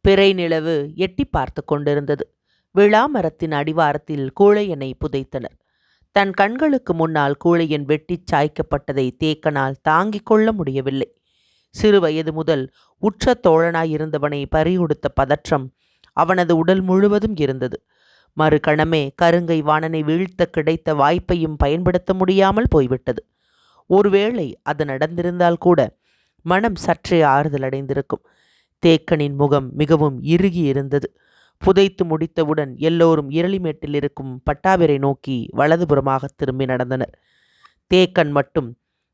பிறை நிலவு எட்டி பார்த்து கொண்டிருந்தது. விழாமரத்தின் அடிவாரத்தில் கூழையனை புதைத்தனர். தன் கண்களுக்கு முன்னால் கூழையன் வெட்டிச் சாய்க்கப்பட்டதை தேக்கனால் தாங்கிக் கொள்ள முடியவில்லை. சிறு வயது முதல் உற்ற தோழனாயிருந்தவனை பறிகொடுத்த பதற்றம் அவனது உடல் முழுவதும் இருந்தது. மறுகணமே கருங்கை வாணனை வீழ்த்த கிடைத்த வாய்ப்பையும் பயன்படுத்த முடியாமல் போய்விட்டது. ஒருவேளை அது நடந்திருந்தால் கூட மனம் சற்றே ஆறுதல் அடைந்திருக்கும் தேக்கனின் முகம் மிகவும் இறுகி இருந்தது. புதைத்து முடித்தவுடன் எல்லோரும் இரளிமேட்டில் இருக்கும் பட்டாபிரை நோக்கி வலதுபுறமாக திரும்பி நடந்தனர். தேக்கன் மட்டும்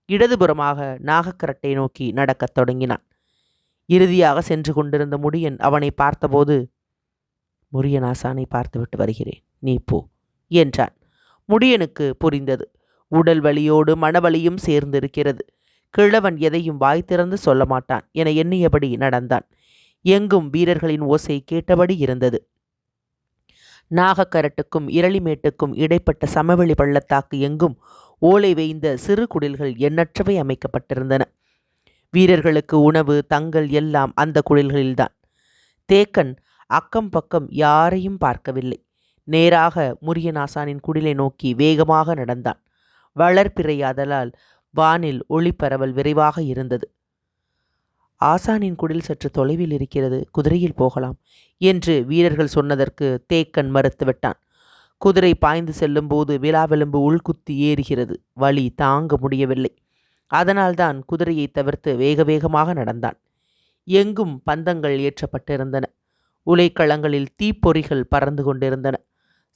இடதுபுறமாக நாகக்கரட்டை நோக்கி நடக்கத் தொடங்கினான். இறுதியாக சென்று கொண்டிருந்த முடியன் அவனை பார்த்தபோது முரியனாசானை பார்த்துவிட்டு வருகிறேன் நீ போ என்றான். முடியனுக்கு புரிந்தது. உடல் வலியோடு மனவலியும் சேர்ந்திருக்கிறது. கிழவன் எதையும் வாய் திறந்து சொல்ல மாட்டான் என எண்ணியபடி நடந்தான். எங்கும் வீரர்களின் ஓசை கேட்டபடி இருந்தது. நாகக்கரட்டுக்கும் இரளிமேட்டுக்கும் இடைப்பட்ட சமவெளி பள்ளத்தாக்கு எங்கும் ஓலை வேய்ந்த சிறு குடில்கள் எண்ணற்றவை அமைக்கப்பட்டிருந்தன. வீரர்களுக்கு உணவு தங்கள் எல்லாம் அந்த குடில்களில்தான். தேக்கன் அக்கம் பக்கம் யாரையும் பார்க்கவில்லை. நேராக முரியநாசானின் குடிலை நோக்கி வேகமாக நடந்தான். வளர்ப்பிறையாதலால் வானில் ஒளிப்பரவல் விரைவாக இருந்தது. ஆசானின் குடில் சற்று தொலைவில் இருக்கிறது குதிரையில் போகலாம் என்று வீரர்கள் சொன்னதற்கு தேக்கன் மறுத்துவிட்டான். குதிரை பாய்ந்து செல்லும்போது விலாவெலும்பு உள்குத்தி ஏறுகிறது வழி தாங்க முடியவில்லை. அதனால்தான் குதிரையை தவிர்த்து வேக வேகமாக நடந்தான். எங்கும் பந்தங்கள் ஏற்றப்பட்டிருந்தன உலைக்களங்களில் தீப்பொறிகள் பறந்து கொண்டிருந்தன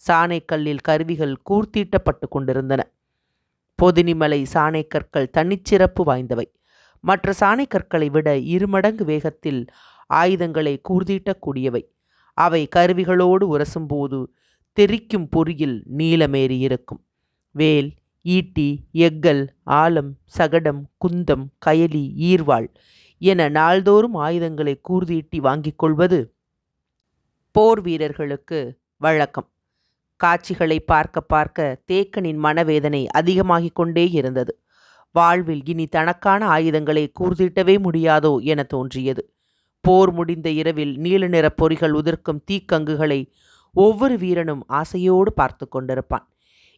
சாணைக்கல்லில் கருவிகள் கூர்த்தீட்டப்பட்டு கொண்டிருந்தன. பொதினிமலை சாணைக்கற்கள் தனிச்சிறப்பு வாய்ந்தவை. மற்ற சாணைக்கற்களை விட இருமடங்கு வேகத்தில் ஆயுதங்களை கூர்தீட்டக்கூடியவை. அவை கருவிகளோடு உரசும்போது தெரிக்கும் பொறியில் நீளமேறி இருக்கும். வேல் ஈட்டி எக்கல் ஆலம் சகடம் குந்தம் கயலி ஈர்வாள் என நாள்தோறும் ஆயுதங்களை கூர்தீட்டி வாங்கிக் கொள்வது போர் வீரர்களுக்கு வழக்கம். காட்சிகளை பார்க்க பார்க்க தேக்கனின் மனவேதனை அதிகமாகிக் கொண்டே இருந்தது. வாழ்வில் இனி தனக்கான ஆயுதங்களை கூர்திட்டவே முடியாதோ என தோன்றியது. போர் முடிந்த இரவில் நீல நிற பொறிகள் உதிர்க்கும் தீக்கங்குகளை ஒவ்வொரு வீரனும் ஆசையோடு பார்த்து கொண்டிருப்பான்.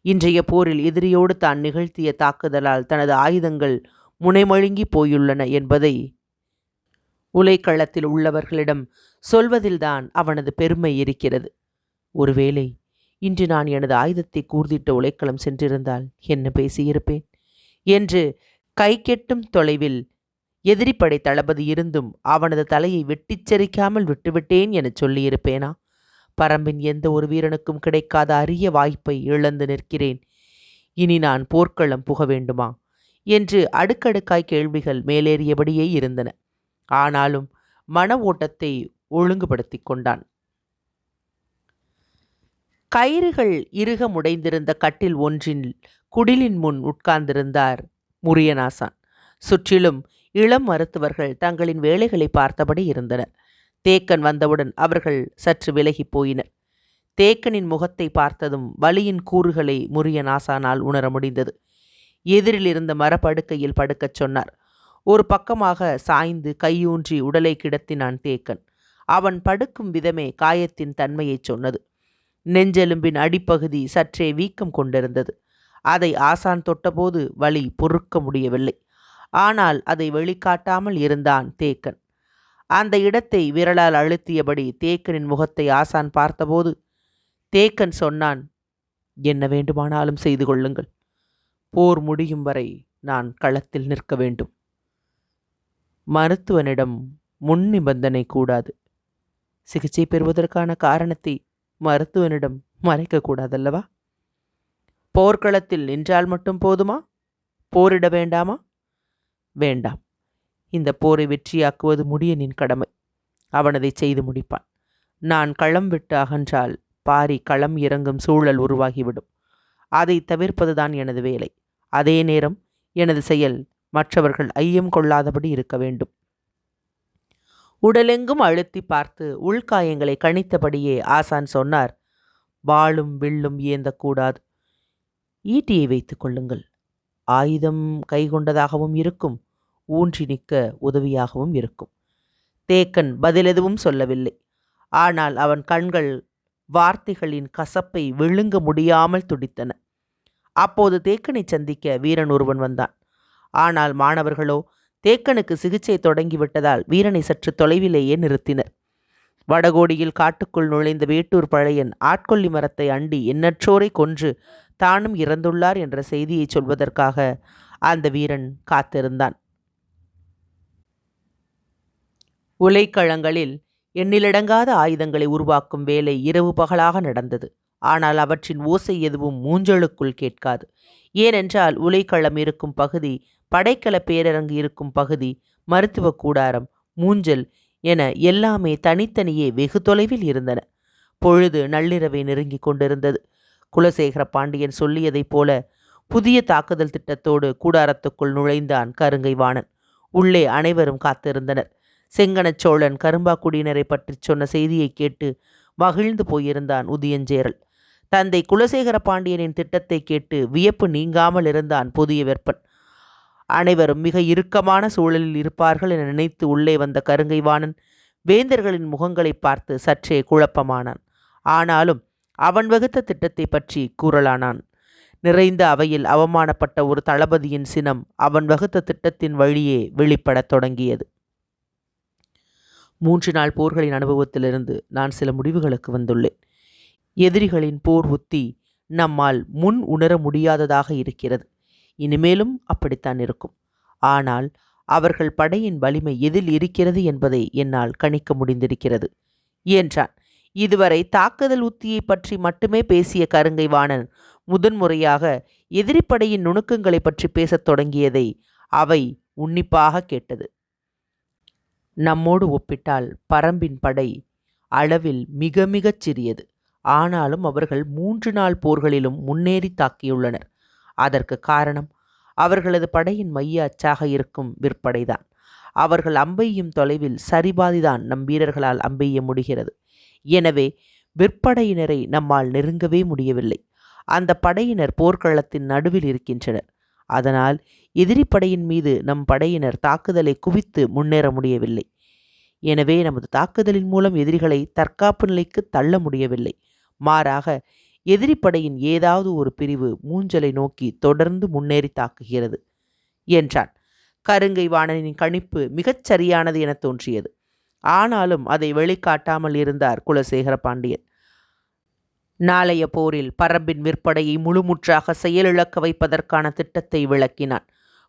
இன்றைய போரில் எதிரியோடு தான் நிகழ்த்திய தாக்குதலால் தனது ஆயுதங்கள் முனைமழுங்கி போயுள்ளன என்பதை உலைக்களத்தில் உள்ளவர்களிடம் சொல்வதில்தான் அவனது பெருமை இருக்கிறது. ஒருவேளை இன்று நான் எனது ஆயுதத்தை கூர்திட்ட உலைக்களம் சென்றிருந்தால் என்ன பேசியிருப்பேன்? என்று கை கெட்டும் தொலைவில் எதிரிப்படை தளபதி இருந்தும் அவனது தலையை வெட்டிச்சரிக்காமல் விட்டுவிட்டேன் என சொல்லியிருப்பேனா? பரம்பின் எந்த ஒரு வீரனுக்கும் கிடைக்காத அரிய வாய்ப்பை இழந்து நிற்கிறேன். இனி நான் போர்க்களம் புக வேண்டுமா? என்று அடுக்கடுக்காய் கேள்விகள் மேலேறியபடியே இருந்தன. ஆனாலும் மன ஓட்டத்தை ஒழுங்குபடுத்தி கொண்டான். கயிறுகள் இறுக முடைந்திருந்த கட்டில் ஒன்றின் குடிலின் முன் உட்கார்ந்திருந்தார் முரியநாசான் சுற்றிலும் இளம் மருத்துவர்கள் தங்களின் வேலைகளை பார்த்தபடி இருந்தனர். தேக்கன் வந்தவுடன் அவர்கள் சற்று விலகி போயினர். தேக்கனின் முகத்தை பார்த்ததும் வலியின் கூறுகளை முரியநாசானால் உணர முடிந்தது. எதிரில் இருந்த மரப்படுக்கையில் படுக்கச் சொன்னார். ஒரு பக்கமாக சாய்ந்து கையூன்றி உடலை கிடத்தினான் தேக்கன். அவன் படுக்கும் விதமே காயத்தின் தன்மையைச் சொன்னது. நெஞ்செலும்பின் அடிப்பகுதி சற்றே வீக்கம் கொண்டிருந்தது. அதை ஆசான் தொட்டபோது வலி பொறுக்க முடியவில்லை. ஆனால் அதை வெளிக்காட்டாமல் இருந்தான் தேக்கன். அந்த இடத்தை விரலால் அழுத்தியபடி தேக்கனின் முகத்தை ஆசான் பார்த்தபோது தேக்கன் சொன்னான் என்ன வேண்டுமானாலும் செய்து கொள்ளுங்கள். போர் முடியும் வரை நான் களத்தில் நிற்க வேண்டும். மருத்துவனிடம் முன் நிபந்தனை கூடாது. சிகிச்சை பெறுவதற்கான காரணத்தை மருத்துவனிடம் மறைக்கக்கூடாதல்லவா? போர்க்களத்தில் நின்றால் மட்டும் போதுமா? போரிட வேண்டாமா? வேண்டாம். இந்த போரை வெற்றியாக்குவது முடியனின் கடமை. அவன் அதை செய்து முடிப்பான். நான் களம் விட்டு அகன்றால் பாரி களம் இறங்கும் சூழல் உருவாகிவிடும். அதை தவிர்ப்பதுதான் எனது வேலை. அதே நேரம் எனது செயல் மற்றவர்கள் ஐயம் கொள்ளாதபடி இருக்க வேண்டும். உடலெங்கும் அழுத்தி பார்த்து உள்காயங்களை கணித்தபடியே ஆசான் சொன்னார் வாளும் வில்லும் ஏந்தக்கூடாது. ஈட்டியை வைத்துக் கொள்ளுங்கள். ஆயுதம் கைகொண்டதாகவும் இருக்கும் ஊன்றி நிற்க உதவியாகவும் இருக்கும். தேக்கன் பதில் எதுவும் சொல்லவில்லை. ஆனால் அவன் கண்கள் வார்த்தைகளின் கசப்பை விழுங்க முடியாமல் துடித்தன. அப்போது தேக்கனை சந்திக்க வீரன் ஒருவன் வந்தான். ஆனால் மாணவர்களோ தேக்கனுக்கு சிகிச்சை தொடங்கிவிட்டதால் வீரனை சற்று தொலைவிலேயே நிறுத்தினர். வடகோடியில் காட்டுக்குள் நுழைந்த வேட்டூர் பழையன் ஆட்கொல்லி மரத்தை அண்டி எண்ணற்றோரை கொன்று தானும் இறந்துள்ளார் என்ற செய்தியை சொல்வதற்காக அந்த வீரன் காத்திருந்தான். உலைக்களங்களில் எண்ணிலடங்காத ஆயுதங்களை உருவாக்கும் வேலை இரவு பகலாக நடந்தது. ஆனால் அவற்றின் ஓசை எதுவும் மூஞ்சலுக்குள் கேட்காது. ஏனென்றால் உலைக்களம் இருக்கும் பகுதி படைக்கல பேரரங்கு இருக்கும் பகுதி மருத்துவ கூடாரம் மூஞ்சல் என எல்லாமே தனித்தனியே வெகு தொலைவில் இருந்தன. பொழுது நள்ளிரவை நெருங்கி கொண்டிருந்தது. குலசேகர பாண்டியன் சொல்லியதைப் போல புதிய தாக்குதல் திட்டத்தோடு கூடாரத்துக்குள் நுழைந்தான் கருங்கை வாணன் உள்ளே அனைவரும் காத்திருந்தனர். செங்கனச் சோழன் கரும்பாக்குடியினரை பற்றி சொன்ன செய்தியை கேட்டு மகிழ்ந்து போயிருந்தான் உதியஞ்சேரல். தந்தை குலசேகர பாண்டியனின் திட்டத்தை கேட்டு வியப்பு நீங்காமல் இருந்தான் புதிய வெப்பன் அனைவரும் மிக இறுக்கமான சூழலில் இருப்பார்கள் என நினைத்து உள்ளே வந்த கருங்கைவாணன் வேந்தர்களின் முகங்களை பார்த்து சற்றே குழப்பமானான். ஆனாலும் அவன் வகுத்த திட்டத்தை பற்றி கூறலானான். நிறைந்த அவையில் அவமானப்பட்ட ஒரு தளபதியின் சினம் அவன் வகுத்த திட்டத்தின் வழியே வெளிப்படத் தொடங்கியது. மூன்று நாள் போர்களின் அனுபவத்திலிருந்து நான் சில முடிவுகளுக்கு வந்துள்ளேன். எதிரிகளின் போர் உத்தி நம்மால் முன் உணர முடியாததாக இருக்கிறது. இனிமேலும் அப்படித்தான் இருக்கும். ஆனால் அவர்கள் படையின் வலிமை எதில் இருக்கிறது என்பதை என்னால் கணிக்க முடிந்திருக்கிறது என்றான். இதுவரை தாக்குதல் உத்தியை பற்றி மட்டுமே பேசிய கருங்கை வாணன் முதன்முறையாக எதிரிப்படையின் நுணுக்கங்களை பற்றி பேசத் தொடங்கியதை அவை உன்னிப்பாக கேட்டது. நம்மோடு ஒப்பிட்டால் பரம்பின் படை அளவில் மிக மிகச் சிறியது. ஆனாலும் அவர்கள் மூன்று நாள் போர்களிலும் முன்னேறி தாக்கியுள்ளனர். அதற்கு காரணம் அவர்களது படையின் மைய அச்சாக இருக்கும் விற்படைதான். அவர்கள் அம்பெய்யும் தொலைவில் சரிபாதிதான் நம் வீரர்களால் அம்பெய்ய முடிகிறது. எனவே விற்படையினரை நம்மால் நெருங்கவே முடியவில்லை. அந்த படையினர் போர்க்களத்தின் நடுவில் இருக்கின்றனர். அதனால் எதிரி படையின் மீது நம் படையினர் தாக்குதலை குவித்து முன்னேற முடியவில்லை. எனவே நமது தாக்குதலின் மூலம் எதிரிகளை தற்காப்பு நிலைக்கு தள்ள முடியவில்லை. மாறாக எதிரிப்படையின் ஏதாவது ஒரு பிரிவு மூஞ்சலை நோக்கி தொடர்ந்து முன்னேறி தாக்குகிறது என்றான். கருங்கை வாணனின் கணிப்பு மிகச் சரியானது என தோன்றியது. ஆனாலும் அதை வெளிக்காட்டாமல் இருந்தார் குலசேகர பாண்டியன். நாளைய போரில் பரம்பின் விற்படையை முழுமுற்றாக செயலிழக்க வைப்பதற்கான திட்டத்தை விளக்கினான்.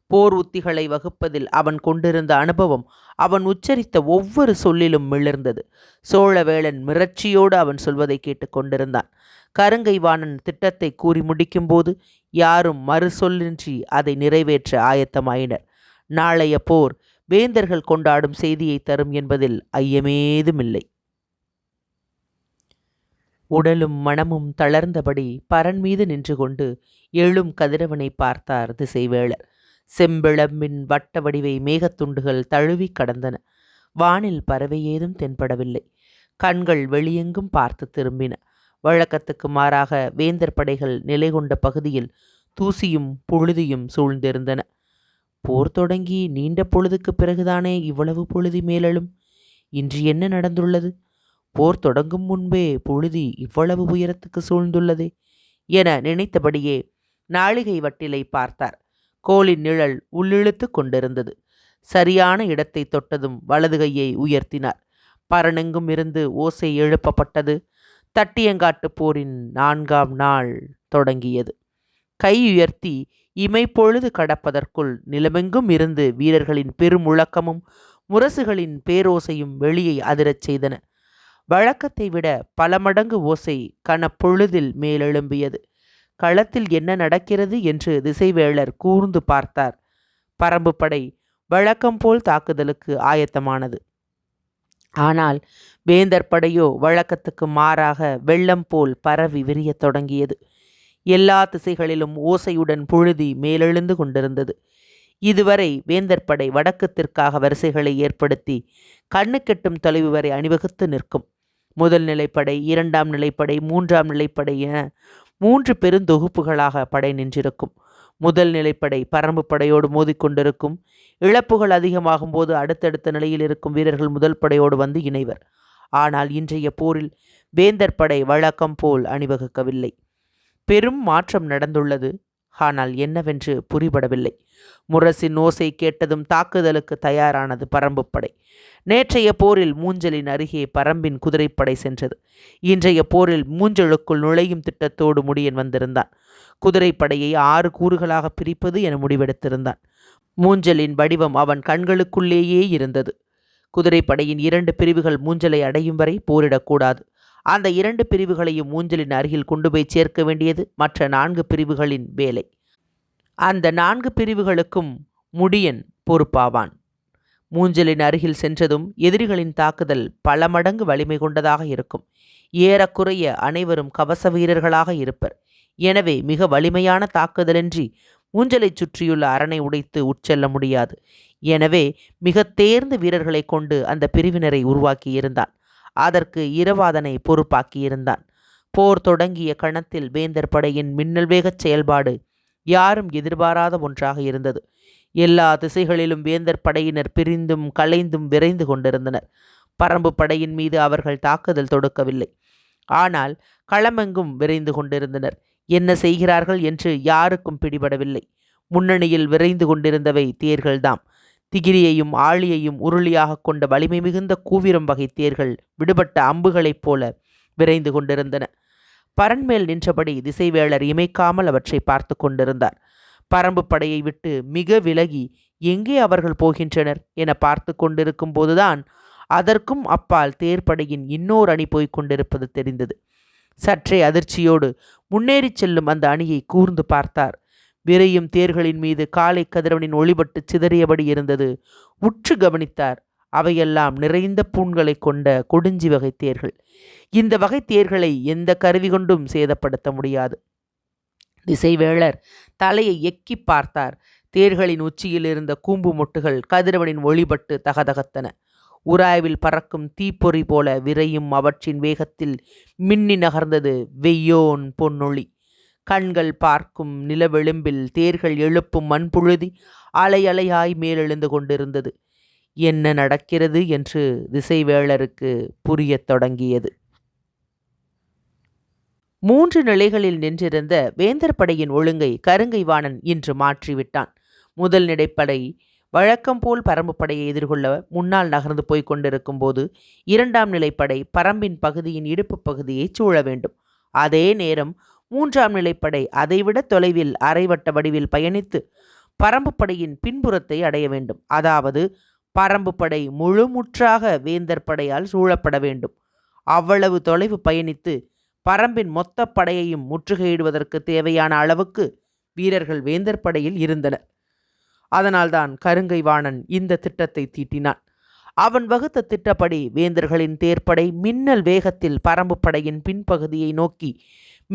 போர் உத்திகளை வகுப்பதில் அவன் கொண்டிருந்த அனுபவம் அவன் உச்சரித்த ஒவ்வொரு சொல்லிலும் மிளர்ந்தது. சோழவேளன் மிரட்சியோடு அவன் சொல்வதை கேட்டுக்கொண்டிருந்தான் கருங்கைவாணன் திட்டத்தை கூறி முடிக்கும்போது யாரும் மறு சொல்லின்றி அதை நிறைவேற்ற ஆயத்தமாயினர். நாளைய போர் வேந்தர்கள் கொண்டாடும் செய்தியை தரும் என்பதில் ஐயமேதுமில்லை. உடலும் மனமும் தளர்ந்தபடி பரன் மீது நின்று கொண்டு எழும் கதிரவனை பார்த்தார் திசைவேளர். செம்பிளம்பின் வட்ட வடிவை மேகத்துண்டுகள் தழுவி கடந்தன. வானில் பறவை ஏதும் தென்படவில்லை. கண்கள் வெளியெங்கும் பார்த்து திரும்பின. வழக்கத்துக்கு மாறாக வேந்தர் படைகள் நிலை கொண்ட பகுதியில் தூசியும் புழுதியும் சூழ்ந்திருந்தன. போர் தொடங்கி நீண்ட பொழுதுக்கு பிறகுதானே இவ்வளவு புழுதி மேலெழும்? இன்று என்ன நடந்துள்ளது? போர் தொடங்கும் முன்பே புழுதி இவ்வளவு உயரத்துக்கு சூழ்ந்துள்ளதே என நினைத்தபடியே நாளிகை வட்டிலை பார்த்தார். கோலின் நிழல் உள்ளிழுத்து கொண்டிருந்தது. சரியான இடத்தை தொட்டதும் வலது கையை உயர்த்தினார். பரனெங்கும் இருந்து ஓசை எழுப்பப்பட்டது. தட்டியங்காட்டு போரின் நான்காம் நாள் தொடங்கியது. கை உயர்த்தி இமைப்பொழுது கடப்பதற்குள் நிலமெங்கும் இருந்து வீரர்களின் பெருமுழக்கமும் முரசுகளின் பேரோசையும் வெளியை அதிரச் செய்தன. வழக்கத்தை விட பல மடங்கு ஓசை கனப்பொழுதில் மேலெழும்பியது. களத்தில் என்ன நடக்கிறது என்று திசைவேளர் கூர்ந்து பார்த்தார். பரம்பு படை வழக்கம் போல் தாக்குதலுக்கு ஆயத்தமானது. ஆனால் வேந்தர் படையோ வழக்கத்துக்கு மாறாக வெள்ளம் போல் பரவி விரியத் தொடங்கியது. எல்லா திசைகளிலும் ஓசையுடன் புழுதி மேலெழுந்து கொண்டிருந்தது. இதுவரை வேந்தர் படை வடக்கத்திற்காக வரிசைகளை ஏற்படுத்தி கண்ணு கெட்டும் தொலைவு வரை அணிவகுத்து நிற்கும். முதல் நிலைப்படை இரண்டாம் நிலைப்படை மூன்றாம் நிலைப்படை என மூன்று பெருந்தொகுப்புகளாக படை நின்றிருக்கும். முதல் நிலைப்படை பரம்பு படையோடு மோதிக்கொண்டிருக்கும். இழப்புகள் அதிகமாகும் போது அடுத்தடுத்த நிலையில் இருக்கும் வீரர்கள் முதல் படையோடு வந்து இணைவர். ஆனால் இன்றைய போரில் வேந்தர் படை வழக்கம் போல் அணிவகுக்கவில்லை. பெரும் மாற்றம் நடந்துள்ளது. ஆனால் என்னவென்று புரிபடவில்லை. முரசின் ஓசை கேட்டதும் தாக்குதலுக்கு தயாரானது பரம்பு படை. நேற்றைய போரில் மூஞ்சலின் அருகே பரம்பின் குதிரைப்படை சென்றது. இன்றைய போரில் மூஞ்சலுக்குள் நுழையும் திட்டத்தோடு முடியன் வந்திருந்தான். குதிரைப்படையை ஆறு கூறுகளாக பிரிப்பது என முடிவெடுத்திருந்தான். மூஞ்சலின் வடிவம் அவன் கண்களுக்குள்ளேயே இருந்தது. குதிரைப்படையின் இரண்டு பிரிவுகள் மூஞ்சலை அடையும் வரை போரிடக்கூடாது. அந்த இரண்டு பிரிவுகளையும் மூஞ்சலின் அருகில் கொண்டு போய் சேர்க்க வேண்டியது மற்ற நான்கு பிரிவுகளின் வேலை. அந்த நான்கு பிரிவுகளுக்கும் முடியன் பொறுப்பாவான். மூஞ்சலின் அருகில் சென்றதும் எதிரிகளின் தாக்குதல் பல மடங்கு வலிமை கொண்டதாக இருக்கும். ஏறக்குறைய அனைவரும் கவச வீரர்களாக இருப்பர். எனவே மிக வலிமையான தாக்குதலின்றி ஊஞ்சலைச் சுற்றியுள்ள அரணை உடைத்து உட்செல்ல முடியாது. எனவே மிக தேர்ந்த வீரர்களை கொண்டு அந்த பிரிவினரை உருவாக்கியிருந்தான். அதற்கு இரவாதனை பொறுப்பாக்கியிருந்தான். போர் தொடங்கிய கணத்தில் வேந்தர் படையின் மின்னல் வேகச் செயல்பாடு யாரும் எதிர்பாராத ஒன்றாக இருந்தது. எல்லா திசைகளிலும் வேந்தர் படையினர் பிரிந்தும் கலைந்தும் விரைந்து கொண்டிருந்தனர். பரம்பு படையின் மீது அவர்கள் தாக்குதல் தொடுக்கவில்லை. ஆனால் களமெங்கும் விரைந்து கொண்டிருந்தனர். என்ன செய்கிறார்கள் என்று யாருக்கும் பிடிபடவில்லை. முன்னணியில் விரைந்து கொண்டிருந்தவை தேர்கள்தாம். திகிரியையும் ஆழியையும் உருளியாக கொண்ட வலிமை மிகுந்த கூவிரம் வகை தேர்கள் விடுபட்ட அம்புகளைப் போல விரைந்து கொண்டிருந்தன. பரண்மேல் நின்றபடி திசைவேளர் இமைக்காமல் அவற்றை பார்த்து கொண்டிருந்தார். பரம்பு படையை விட்டு மிக விலகி எங்கே அவர்கள் போகின்றனர்? என பார்த்து கொண்டிருக்கும் போதுதான் அதற்கும் அப்பால் தேர்ப்படையின் இன்னொரு அணி போய்க் கொண்டிருப்பது தெரிந்தது. சற்றே அதிர்ச்சியோடு முன்னேறிச் செல்லும் அந்த அணியை கூர்ந்து பார்த்தார். விரையும் தேர்களின் மீது காலை கதிரவனின் ஒளிபட்டு சிதறியபடி இருந்தது. உற்று கவனித்தார் அவையெல்லாம் நிறைந்த பூண்களை கொண்ட கொடுஞ்சி வகை தேர்கள். இந்த வகை தேர்களை எந்த கருவி கொண்டும் சேதப்படுத்த முடியாது. திசைவேளர் தலையை எக்கி பார்த்தார். தேர்களின் உச்சியில் இருந்த கூம்பு மொட்டுகள் கதிரவனின் ஒளிபட்டு தகதகத்தன. உராய்வில் பறக்கும் தீப்பொறி போல விரையும் அவற்றின் வேகத்தில் மின்னி நகர்ந்தது வெய்யோன் பொன்னொளி. கண்கள் பார்க்கும் நிலவெலும்பில் தேர்கள் எழுப்பும் மண்புழுதி அலை அலையாய் மேலெழுந்து கொண்டிருந்தது. என்ன நடக்கிறது என்று திசைவேளருக்கு புரியத் தொடங்கியது. மூன்று நிலைகளில் நின்றிருந்த வேந்தர் படையின் ஒழுங்கை கருங்கை வாணன் இன்று மாற்றிவிட்டான். முதல் நிலைப்படை வழக்கம் போல் பரம்பு படையை எதிர்கொள்ள முன்னால் நகர்ந்து போய்க் கொண்டிருக்கும் போது இரண்டாம் நிலைப்படை பரம்பின் பகுதியின் இடுப்பு பகுதியை சூழ வேண்டும். அதே நேரம் மூன்றாம் நிலைப்படை அதைவிட தொலைவில் அரைவட்ட வடிவில் பயணித்து பரம்பு படையின் பின்புறத்தை அடைய வேண்டும். அதாவது பரம்புப்படை முழுமுற்றாக வேந்தர் படையால் சூழப்பட வேண்டும். அவ்வளவு தொலைவு பயணித்து பரம்பின் மொத்த படையையும் முற்றுகையிடுவதற்கு தேவையான அளவுக்கு வீரர்கள் வேந்தர் படையில் இருந்தனர். அதனால்தான் கருங்கை வாணன் இந்த திட்டத்தை தீட்டினான். அவன் வகுத்த திட்டப்படி வேந்தர்களின் தேர்ப்படை மின்னல் வேகத்தில் பரம்பு படையின் பின்பகுதியை நோக்கி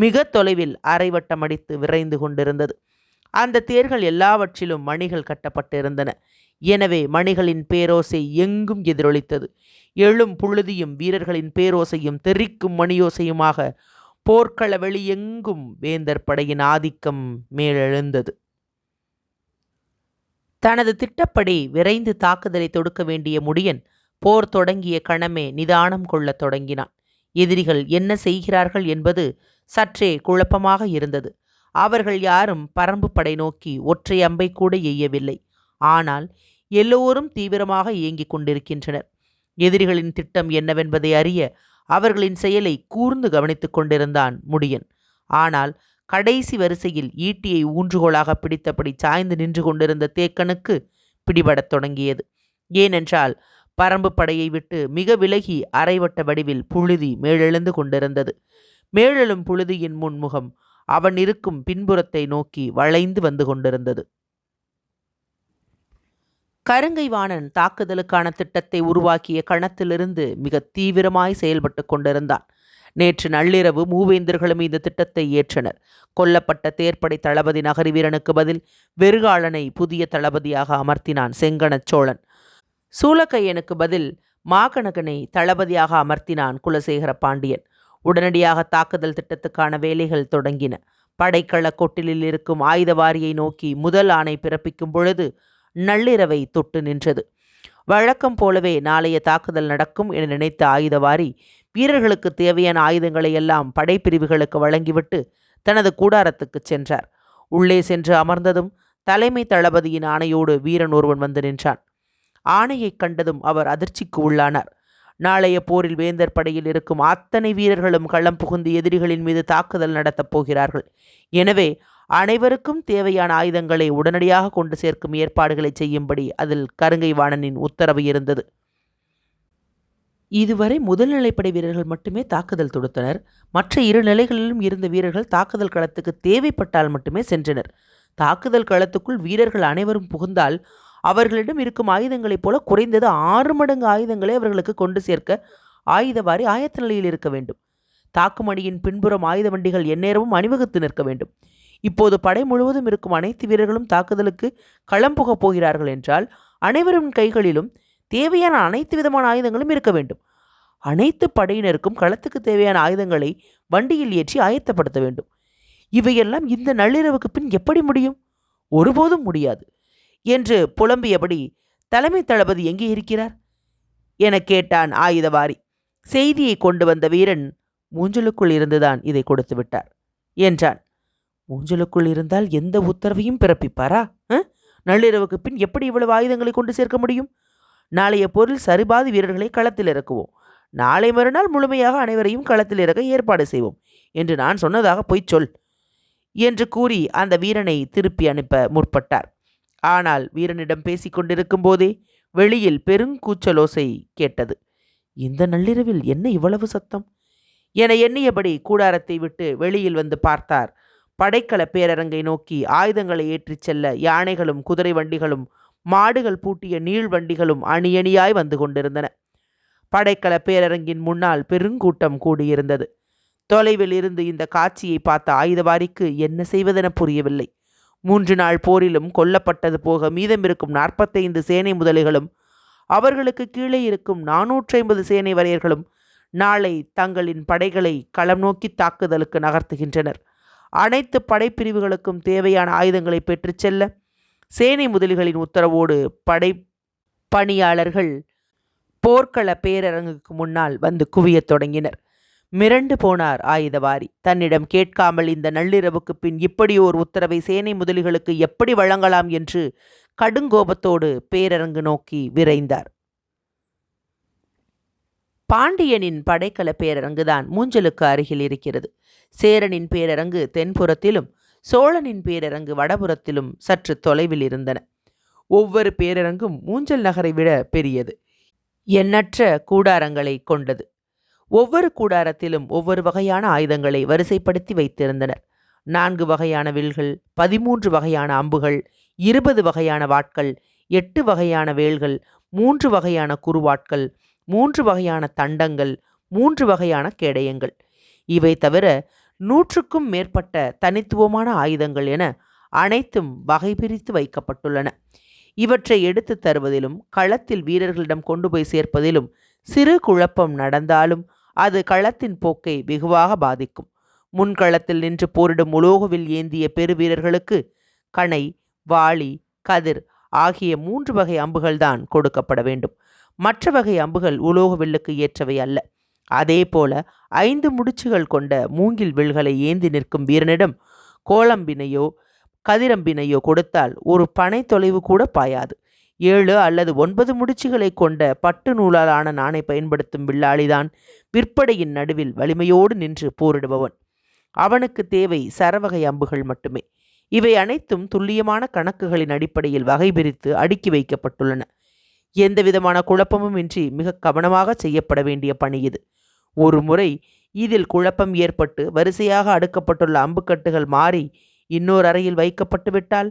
மிக தொலைவில் அரைவட்டம் அடித்து விரைந்து கொண்டிருந்தது. அந்த தேர்கள் எல்லாவற்றிலும் மணிகள் கட்டப்பட்டிருந்தன. எனவே மணிகளின் பேரோசை எங்கும் எதிரொலித்தது. எழும் புழுதியும் வீரர்களின் பேரோசையும் தெறிக்கும் மணியோசையுமாக போர்க்கள வெளி எங்கும் வேந்தர் படையின் ஆதிக்கம் மேலெழுந்தது. தனது திட்டப்படி விரைந்து தாக்குதலை தொடுக்க வேண்டிய முடியன் போர் தொடங்கிய கணமே நிதானம் கொள்ளத் தொடங்கினான். எதிரிகள் என்ன செய்கிறார்கள் என்பது சற்றே குழப்பமாக இருந்தது. அவர்கள் யாரும் பரம்பு படை நோக்கி ஒற்றை அம்பை கூட எய்யவில்லை. ஆனால் எல்லோரும் தீவிரமாக இயங்கிக் கொண்டிருக்கின்றனர். எதிரிகளின் திட்டம் என்னவென்பதை அறிய அவர்களின் செயலை கூர்ந்து கவனித்துக் கொண்டிருந்தான் முடியன். ஆனால் கடைசி வரிசையில் ஈட்டியை ஊன்றுகோலாக பிடித்தபடி சாய்ந்து நின்று கொண்டிருந்த தேக்கனுக்கு பிடிபடத் தொடங்கியது. ஏனென்றால் பரம்பு படையை விட்டு மிக விலகி அரைவட்ட வடிவில் புழுதி மேலெழுந்து கொண்டிருந்தது. மேலெழும் புழுதியின் முன்முகம். அவன் இருக்கும் பின்புறத்தை நோக்கி வளைந்து வந்து கொண்டிருந்தது. கருங்கை வாணன் தாக்குதலுக்கான திட்டத்தை உருவாக்கிய கணத்திலிருந்து மிக தீவிரமாய் செயல்பட்டு கொண்டிருந்தான். நேற்று நள்ளிரவு மூவேந்தர்களும் இந்த திட்டத்தை ஏற்றனர். கொல்லப்பட்ட தேர்ப்படை தளபதி நகரி வீரனுக்கு பதில் வெறுகாலனை புதிய தளபதியாக அமர்த்தினான் செங்கணச் சோழன். சூலக்கையனுக்கு பதில் மாகணகனை தளபதியாக அமர்த்தினான் குலசேகர பாண்டியன் உடனடியாக தாக்குதல் திட்டத்துக்கான வேலைகள் தொடங்கின. படைக்கள கொட்டிலில் இருக்கும் ஆயுதவாரியை நோக்கி முதல் ஆணை பிறப்பிக்கும் பொழுது நள்ளிரவை தொட்டு நின்றது. வழக்கம் போலவே நாளைய தாக்குதல் நடக்கும் என நினைத்த ஆயுதவாரி வீரர்களுக்கு தேவையான ஆயுதங்களை எல்லாம் படைப்பிரிவுகளுக்கு வழங்கிவிட்டு தனது கூடாரத்துக்கு சென்றார். உள்ளே சென்று அமர்ந்ததும் தலைமை தளபதியின் ஆணையோடு வீரன் ஒருவன் வந்து நின்றான். ஆணையைக் கண்டதும் அவர் அதிர்ச்சிக்கு உள்ளானார். நாளைய போரில் வேந்தர் படையில் இருக்கும் அத்தனை வீரர்களும் களம் புகுந்து எதிரிகளின் மீது தாக்குதல் நடத்தப் போகிறார்கள். எனவே அனைவருக்கும் தேவையான ஆயுதங்களை உடனடியாக கொண்டு சேர்க்கும் ஏற்பாடுகளை செய்யும்படி அதில் கருங்கை வாணனின் உத்தரவு இருந்தது. இதுவரை முதல் நிலைப்படை வீரர்கள் மட்டுமே தாக்குதல் தொடுத்தனர். மற்ற இரு நிலைகளிலும் இருந்த வீரர்கள் தாக்குதல் களத்துக்கு தேவைப்பட்டால் மட்டுமே சென்றனர். தாக்குதல் களத்துக்குள் வீரர்கள் அனைவரும் புகுந்தால் அவர்களிடம் இருக்கும் ஆயுதங்களைப் போல குறைந்தது ஆறு மடங்கு ஆயுதங்களை அவர்களுக்கு கொண்டு சேர்க்க ஆயுதவாரி ஆயத்த நிலையில் இருக்க வேண்டும். தாக்குமணியின் பின்புறம் ஆயுத வண்டிகள் எந்நேரமும் அணிவகுத்து நிற்க வேண்டும். இப்போது படை முழுவதும் இருக்கும் அனைத்து வீரர்களும் தாக்குதலுக்கு களம் புகப் போகிறார்கள் என்றால் அனைவரின் கைகளிலும் தேவையான அனைத்து விதமான ஆயுதங்களும் இருக்க வேண்டும். அனைத்து படையினருக்கும் களத்துக்கு தேவையான ஆயுதங்களை வண்டியில் ஏற்றி ஆயத்தப்படுத்த வேண்டும். இவையெல்லாம் இந்த நள்ளிரவுக்கு பின் எப்படி முடியும்? ஒருபோதும் முடியாது. என்று புலம்பியபடி தலைமை தளபதி எங்கே இருக்கிறார்? என கேட்டான் ஆயுதவாரி. செய்தியை கொண்டு வந்த வீரன் மூஞ்சலுக்குள் இருந்துதான் இதை கொடுத்து விட்டார் என்றான். மூஞ்சலுக்குள் இருந்தால் எந்த உத்தரவையும் பிறப்பிப்பாரா? நள்ளிரவுக்கு பின் எப்படி இவ்வளவு ஆயுதங்களை கொண்டு சேர்க்க முடியும்? நாளைய போரில் சரிபாதி வீரர்களை களத்தில் இறக்குவோம். நாளை மறுநாள் முழுமையாக அனைவரையும் களத்தில் இறக்க ஏற்பாடு செய்வோம் என்று நான் சொன்னதாக பொய்ச் சொல் என்று கூறி அந்த வீரனை திருப்பி அனுப்ப முற்பட்டார். ஆனால் வீரனிடம் பேசிக்கொண்டிருக்கும் போதே வெளியில் பெருங்கூச்சலோசை கேட்டது. இந்த நள்ளிரவில் என்ன இவ்வளவு சத்தம்? என எண்ணியபடி கூடாரத்தை விட்டு வெளியில் வந்து பார்த்தார். படைக்கல பேரரங்கை நோக்கி ஆயுதங்களை ஏற்றிச் செல்ல யானைகளும் குதிரை வண்டிகளும் மாடுகள் பூட்டிய நீள் வண்டிகளும் அணியணியாய் வந்து கொண்டிருந்தன. படைக்கல பேரரங்கின் முன்னால் பெருங்கூட்டம் கூடியிருந்தது. தொலைவில் இருந்து இந்த காட்சியை பார்த்த ஆயுதவாரிக்கு என்ன செய்வதென புரியவில்லை. மூன்று நாள் போரிலும் கொல்லப்பட்டது போக மீதமிருக்கும் நாற்பத்தைந்து சேனை முதலிகளும் அவர்களுக்கு கீழே இருக்கும் நாநூற்றி ஐம்பது சேனை வரையர்களும் நாளை தங்களின் படைகளை களம் நோக்கி தாக்குதலுக்கு நகர்த்துகின்றனர். அனைத்து படைப்பிரிவுகளுக்கும் தேவையான ஆயுதங்களை பெற்றுச் செல்ல சேனை முதலிகளின் உத்தரவோடு படை பணியாளர்கள் போர்க்கள பேரரங்குக்கு முன்னால் வந்து குவியத் தொடங்கினர். மிரண்டு போனார் ஆயுதவாரி. தன்னிடம் கேட்காமல் இந்த நள்ளிரவுக்கு பின் இப்படி ஓர் உத்தரவை சேனை முதலிகளுக்கு எப்படி வழங்கலாம் என்று கடுங்கோபத்தோடு பேரரங்கு நோக்கி விரைந்தார். பாண்டியனின் படைக்கல பேரரங்குதான் மூஞ்சலுக்கு அருகில் இருக்கிறது. சேரனின் பேரரங்கு தென்புறத்திலும் சோழனின் பேரரங்கு வடபுறத்திலும் சற்று தொலைவில் இருந்தன. ஒவ்வொரு பேரரங்கும் மூஞ்சல் நகரை விட பெரியது. எண்ணற்ற கூடாரங்களை கொண்டது. ஒவ்வொரு கூடாரத்திலும் ஒவ்வொரு வகையான ஆயுதங்களை வரிசைப்படுத்தி வைத்திருந்தனர். நான்கு வகையான வில்கள் பதிமூன்று வகையான அம்புகள் இருபது வகையான வாட்கள் எட்டு வகையான வேல்கள் மூன்று வகையான குறுவாட்கள் மூன்று வகையான தண்டங்கள் மூன்று வகையான கேடயங்கள். இவை தவிர நூற்றுக்கும் மேற்பட்ட தனித்துவமான ஆயுதங்கள் என அனைத்தும் வகை பிரித்து வைக்கப்பட்டுள்ளன. இவற்றை எடுத்து தருவதிலும் களத்தில் வீரர்களிடம் கொண்டு போய் சேர்ப்பதிலும் சிறு குழப்பம் நடந்தாலும் அது களத்தின் போக்கை வெகுவாக பாதிக்கும். முன்களத்தில் நின்று போரிடும் உலோகவில் ஏந்திய பெருவீரர்களுக்கு கணை வாளி கதிர் ஆகிய மூன்று வகை அம்புகள்தான் கொடுக்கப்பட வேண்டும். மற்ற வகை அம்புகள் உலோக வில்லுக்கு ஏற்றவை அல்ல. அதேபோல ஐந்து முடிச்சுகள் கொண்ட மூங்கில் வில்களை ஏந்தி நிற்கும் வீரனிடம் கோலம்பினையோ கதிரம்பினையோ கொடுத்தால் ஒரு பனை தொலைவு கூட பாயாது. ஏழு அல்லது ஒன்பது முடிச்சுகளை கொண்ட பட்டு நூலால் ஆன நாணை பயன்படுத்தும் வில்லாளிதான். விற்படையின் நடுவில் வலிமையோடு நின்று போரிடுபவன். அவனுக்கு தேவை சரவகை அம்புகள் மட்டுமே. இவை அனைத்தும் துல்லியமான கணக்குகளின் அடிப்படையில் வகை பிரித்து அடுக்கி வைக்கப்பட்டுள்ளன. எந்தவிதமான குழப்பமும் இன்றி மிக கவனமாக செய்யப்பட வேண்டிய பணி இது. ஒரு முறை இதில் குழப்பம் ஏற்பட்டு வரிசையாக அடுக்கப்பட்டுள்ள அம்புக்கட்டுகள் மாறி இன்னொரு அறையில் வைக்கப்பட்டு விட்டால்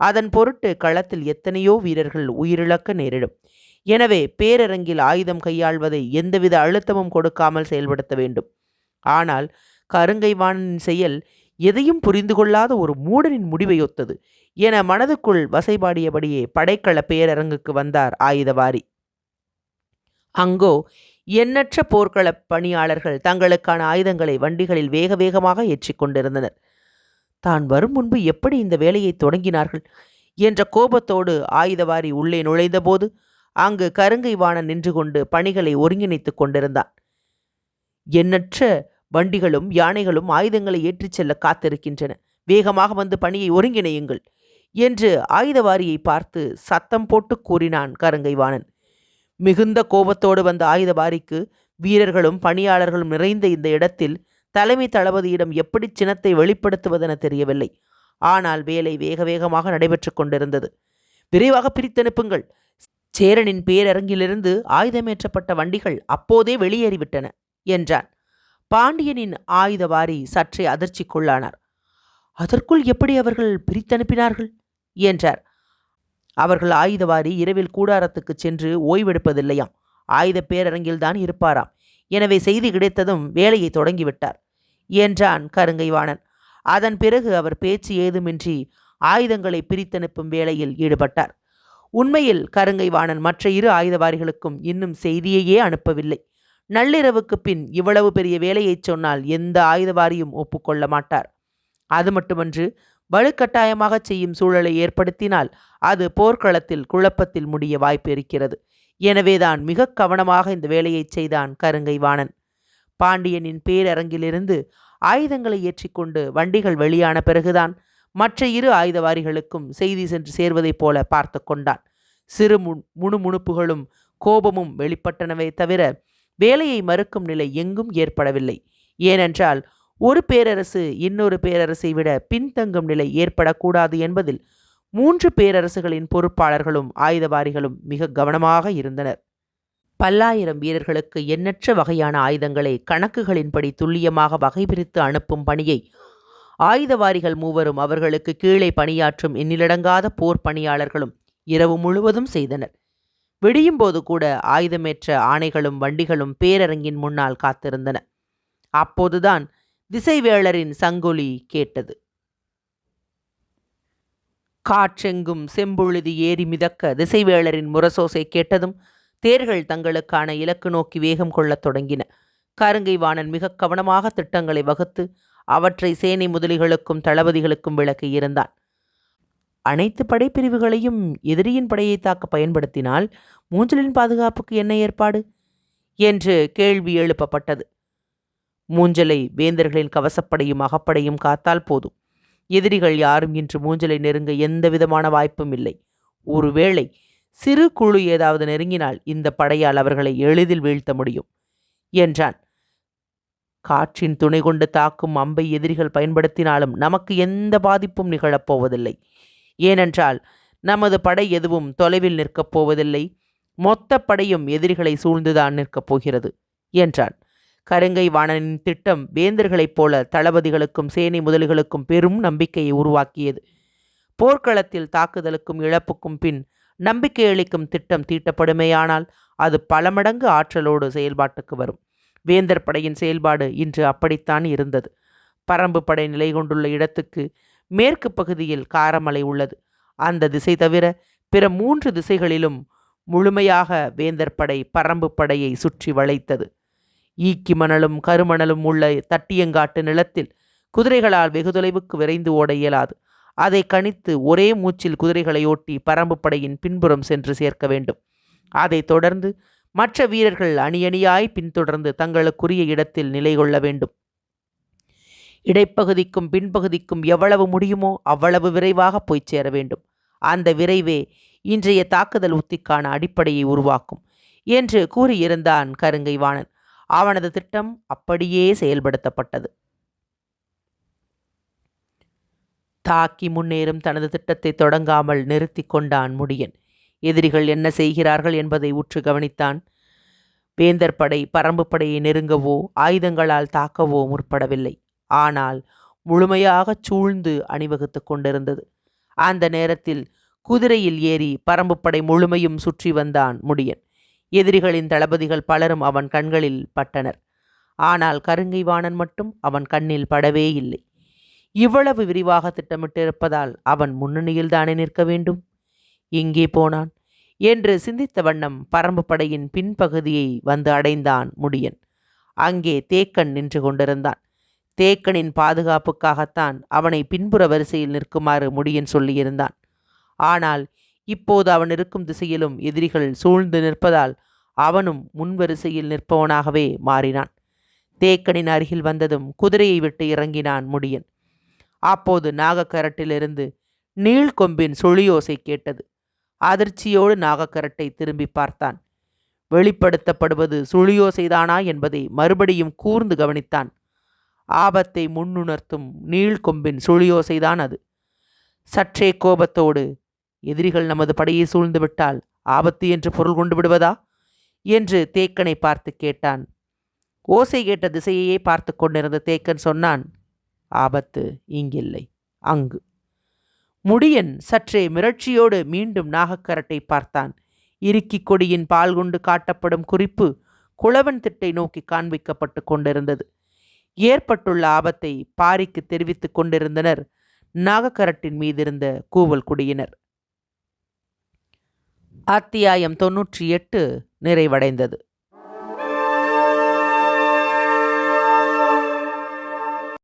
அதன் பொருட்டு களத்தில் எத்தனையோ வீரர்கள் உயிரிழக்க நேரிடும். எனவே பேரரங்கில் ஆயுதம் கையாள்வதை எந்தவித அழுத்தமும் கொடுக்காமல் செயல்படுத்த வேண்டும். ஆனால் கருங்கைவானின் செயல் எதையும் புரிந்து கொள்ளாத ஒரு மூடனின் முடிவை ஒத்தது என மனதுக்குள் வசைபாடியபடியே படைக்கள பேரரங்குக்கு வந்தார் ஆயுதவாரி. அங்கோ எண்ணற்ற போர்க்கள பணியாளர்கள் தங்களுக்கான ஆயுதங்களை வண்டிகளில் வேக வேகமாக ஏற்றிக் கொண்டிருந்தனர். தான் வரும் முன்பு எப்படி இந்த வேலையை தொடங்கினார்கள்? என்ற கோபத்தோடு ஆயுதவாரி உள்ளே நுழைந்தபோது அங்கு கருங்கை வாணன் நின்று கொண்டு பணிகளை ஒருங்கிணைத்துக் கொண்டிருந்தான். எண்ணற்ற வண்டிகளும் யானைகளும் ஆயுதங்களை ஏற்றிச் செல்ல காத்திருக்கின்றன. வேகமாக வந்து பணியை ஒருங்கிணையுங்கள் என்று ஆயுதவாரியை பார்த்து சத்தம் போட்டு கூறினான் கருங்கைவாணன் மிகுந்த கோபத்தோடு வந்த ஆயுதவாரிக்கு வீரர்களும் பணியாளர்களும் நிறைந்த இந்த இடத்தில் தலைமை தளபதியிடம் எப்படி சினத்தை வெளிப்படுத்துவதென தெரியவில்லை. ஆனால் வேலை வேக வேகமாக நடைபெற்றுக் கொண்டிருந்தது. விரைவாக பிரித்தனுப்புங்கள். சேரனின் பேரரங்கிலிருந்து ஆயுதமேற்றப்பட்ட வண்டிகள் அப்போதே வெளியேறிவிட்டன என்றான். பாண்டியனின் ஆயுதவாரி சற்றே அதிர்ச்சிக்குள்ளானார். அதற்குள் எப்படி அவர்கள் பிரித்தனுப்பினார்கள்? என்றார். அவர்கள் ஆயுதவாரி இரவில் கூடாரத்துக்கு சென்று ஓய்வெடுப்பதில்லையாம். ஆயுத பேரரங்கில்தான் இருப்பாராம். எனவே செய்தி கிடைத்ததும் வேலையை தொடங்கிவிட்டார் என்றான் கருங்கைவாணன். அதன் பிறகு அவர் பேச்சு ஏதுமின்றி ஆயுதங்களை பிரித்தனுப்பும் வேலையில் ஈடுபட்டார். உண்மையில் கருங்கைவாணன் மற்ற இரு ஆயுதவாரிகளுக்கும் இன்னும் செய்தியையே அனுப்பவில்லை. நள்ளிரவுக்கு பின் இவ்வளவு பெரிய வேலையைச் சொன்னால் எந்த ஆயுதவாரியும் ஒப்புக்கொள்ள மாட்டார். அது மட்டுமன்று வலுக்கட்டாயமாக செய்யும் சூழலை ஏற்படுத்தினால் அது போர்க்களத்தில் குழப்பத்தில் முடிய வாய்ப்பு இருக்கிறது. எனவேதான் மிக கவனமாக இந்த வேலையை செய்தான் கருங்கைவாணன். பாண்டியனின் பேரரங்கிலிருந்து ஆயுதங்களை ஏற்றிக்கொண்டு வண்டிகள் வெளியான பிறகுதான் மற்ற இரு ஆயுதவாரிகளுக்கும் செய்தி சென்று சேர்வதைப் போல பார்த்து கொண்டான். சிறு முணுமுணுப்புகளும் கோபமும் வெளிப்பட்டனவே தவிர வேலையை மறுக்கும் நிலை எங்கும் ஏற்படவில்லை. ஏனென்றால் ஒரு பேரரசு இன்னொரு பேரரசை விட பின்தங்கும் நிலை ஏற்படக்கூடாது என்பதில் மூன்று பேரரசுகளின் பொறுப்பாளர்களும் ஆயுதவாரிகளும் மிக கவனமாக இருந்தனர். பல்லாயிரம் வீரர்களுக்கு எண்ணற்ற வகையான ஆயுதங்களை கணக்குகளின்படி துல்லியமாக வகைபிரித்து அனுப்பும் பணியை ஆயுதவாரிகள் மூவரும் அவர்களுக்கு கீழே பணியாற்றும் எண்ணிலடங்காத போர் பணியாளர்களும் இரவு முழுவதும் செய்தனர். விடியும்போது கூட ஆயுதமேற்ற ஆணைகளும் வண்டிகளும் பேரரங்கின் முன்னால் காத்திருந்தன. அப்போதுதான் திசைவேளரின் சங்கொலி கேட்டது. காற்றெங்கும் செம்பொழுது ஏறி மிதக்க திசைவேளரின் முரசோசை கேட்டதும் தேர்கள் தங்களுக்கான இலக்கு நோக்கி வேகம் கொள்ளத் தொடங்கின. கருங்கை வாணன் மிக கவனமாக திட்டங்களை வகுத்து அவற்றை சேனை முதலிகளுக்கும் தளபதிகளுக்கும் விளக்கியிருந்தான் அனைத்து படைப்பிரிவுகளையும் எதிரியின் படையை தாக்க பயன்படுத்தினால் மூஞ்சலின் பாதுகாப்புக்கு என்ன ஏற்பாடு? என்று கேள்வி எழுப்பப்பட்டது. மூஞ்சலை வேந்தர்களின் கவசப்படையும் அகப்படையும் காத்தால் போதும். எதிரிகள் யாரும் இன்று மூஞ்சலை நெருங்க எந்த விதமான வாய்ப்பும் இல்லை. ஒருவேளை சிறு குழு ஏதாவது நெருங்கினால் இந்த படையால் அவர்களை எளிதில் வீழ்த்த முடியும் என்றான். காற்றின் துணை கொண்டு தாக்கும் அம்பை எதிரிகள் பயன்படுத்தினாலும் நமக்கு எந்த பாதிப்பும் நிகழப்போவதில்லை ஏனென்றால் நமது படை எதுவும் தொலைவில் நிற்கப் போவதில்லை. மொத்த படையும் எதிரிகளை சூழ்ந்துதான் நிற்கப் போகிறது என்றான். கருங்கை வாணனின் திட்டம் வேந்தர்களைப் போல தளபதிகளுக்கும் சேனை முதலிகளுக்கும் பெரும் நம்பிக்கையை உருவாக்கியது. போர்க்களத்தில் தாக்குதலுக்கும் இழப்புக்கும் பின் நம்பிக்கை அளிக்கும் திட்டம் தீட்டப்படுமேயானால் அது பல மடங்கு ஆற்றலோடு செயல்பாட்டுக்கு வரும். வேந்தர் படையின் செயல்பாடு இன்று அப்படித்தான் இருந்தது. பரம்பு படை நிலை கொண்டுள்ள இடத்துக்கு மேற்கு பகுதியில் காரமலை உள்ளது. அந்த திசை தவிர பிற மூன்று திசைகளிலும் முழுமையாக வேந்தர் படை பரம்பு படையை சுற்றி வளைத்தது. ஈக்கி மணலும் கருமணலும் உள்ள தட்டியங்காட்டு நிலத்தில் குதிரைகளால் வெகு தொலைவுக்கு விரைந்து ஓட இயலாது. அதை கணித்து ஒரே மூச்சில் குதிரைகளை ஓட்டி பரம்பு படையின் பின்புறம் சென்று சேர்க்க வேண்டும். அதைத் தொடர்ந்து மற்ற வீரர்கள் அணியணியாய் பின்தொடர்ந்து தங்களுக்குரிய இடத்தில் நிலை கொள்ள வேண்டும். இடைப்பகுதிக்கும் பின்பகுதிக்கும் எவ்வளவு முடியுமோ அவ்வளவு விரைவாக போய்ச் சேர வேண்டும். அந்த விரைவே இன்றைய தாக்குதல் உத்திக்கான அடிப்படையை உருவாக்கும் என்று கூறியிருந்தான் கருங்கை வாணன் அவனது திட்டம் அப்படியே செயல்படுத்தப்பட்டது. தாக்கி முன்னேறும் தனது திட்டத்தை தொடங்காமல் நிறுத்தி கொண்டான் முடியன். எதிரிகள் என்ன செய்கிறார்கள் என்பதை உற்று கவனித்தான். வேந்தர் படை பரம்பு படையை நெருங்கவோ ஆயுதங்களால் தாக்கவோ முற்படவில்லை. ஆனால் முழுமையாக சூழ்ந்து அணிவகுத்து கொண்டிருந்தது. அந்த நேரத்தில் குதிரையில் ஏறி பரம்புப்படை முழுமையும் சுற்றி வந்தான் முடியன். எதிரிகளின் தளபதிகள் பலரும் அவன் கண்களில் பட்டனர். ஆனால் கருங்கை வாணன் மட்டும் அவன் கண்ணில் படவே இல்லை. இவ்வளவு விரிவாக திட்டமிட்டிருப்பதால் அவன் முன்னணியில் தானே நிற்க வேண்டும்? எங்கே போனான்? என்று சிந்தித்த வண்ணம் பரம்பு படையின் பின்பகுதியை வந்து அடைந்தான் முடியன். அங்கே தேக்கன் நின்று கொண்டிருந்தான். தேக்கனின் பாதுகாப்புக்காகத்தான் அவனை பின்புற வரிசையில் நிற்குமாறு முடியன் சொல்லியிருந்தான். ஆனால் இப்போது அவன் இருக்கும் திசையிலும் எதிரிகள் சூழ்ந்து நிற்பதால் அவனும் முன்வரிசையில் நிற்பவனாகவே மாறினான். தேக்கனின் அருகில் வந்ததும் குதிரையை விட்டு இறங்கினான் முடியன். அப்போது நாகக்கரட்டிலிருந்து நீள்கொம்பின் சுழியோசை கேட்டது. அதிர்ச்சியோடு நாகக்கரட்டை திரும்பி பார்த்தான். வெளிப்படுத்தப்படுவது சுழியோசைதானா என்பதை மறுபடியும் கூர்ந்து கவனித்தான். ஆபத்தை முன்னுணர்த்தும் நீள்கொம்பின் சுழியோசைதான் அது. சற்றே கோபத்தோடு எதிரிகள் நமது படையை சூழ்ந்து விட்டால் ஆபத்து என்று பொருள் கொண்டு விடுவதா? என்று தேக்கனை பார்த்து கேட்டான். ஓசை கேட்ட திசையையே பார்த்து கொண்டிருந்த தேக்கன் சொன்னான் ஆபத்து இங்கில்லை அங்கு. முடியன் சற்றே மிரட்சியோடு மீண்டும் நாகக்கரட்டை பார்த்தான். இறுக்கிக் கொடியின் பால் கொண்டு காட்டப்படும் குறிப்பு குளவன் திட்டை நோக்கி காண்பிக்கப்பட்டு கொண்டிருந்தது. ஏற்பட்டுள்ள ஆபத்தை பாரிக்கு தெரிவித்துக் கொண்டிருந்தனர் நாகக்கரட்டின் மீதிருந்த கூவல் குடியினர். அத்தியாயம் தொன்னூற்றி எட்டு நிறைவடைந்தது.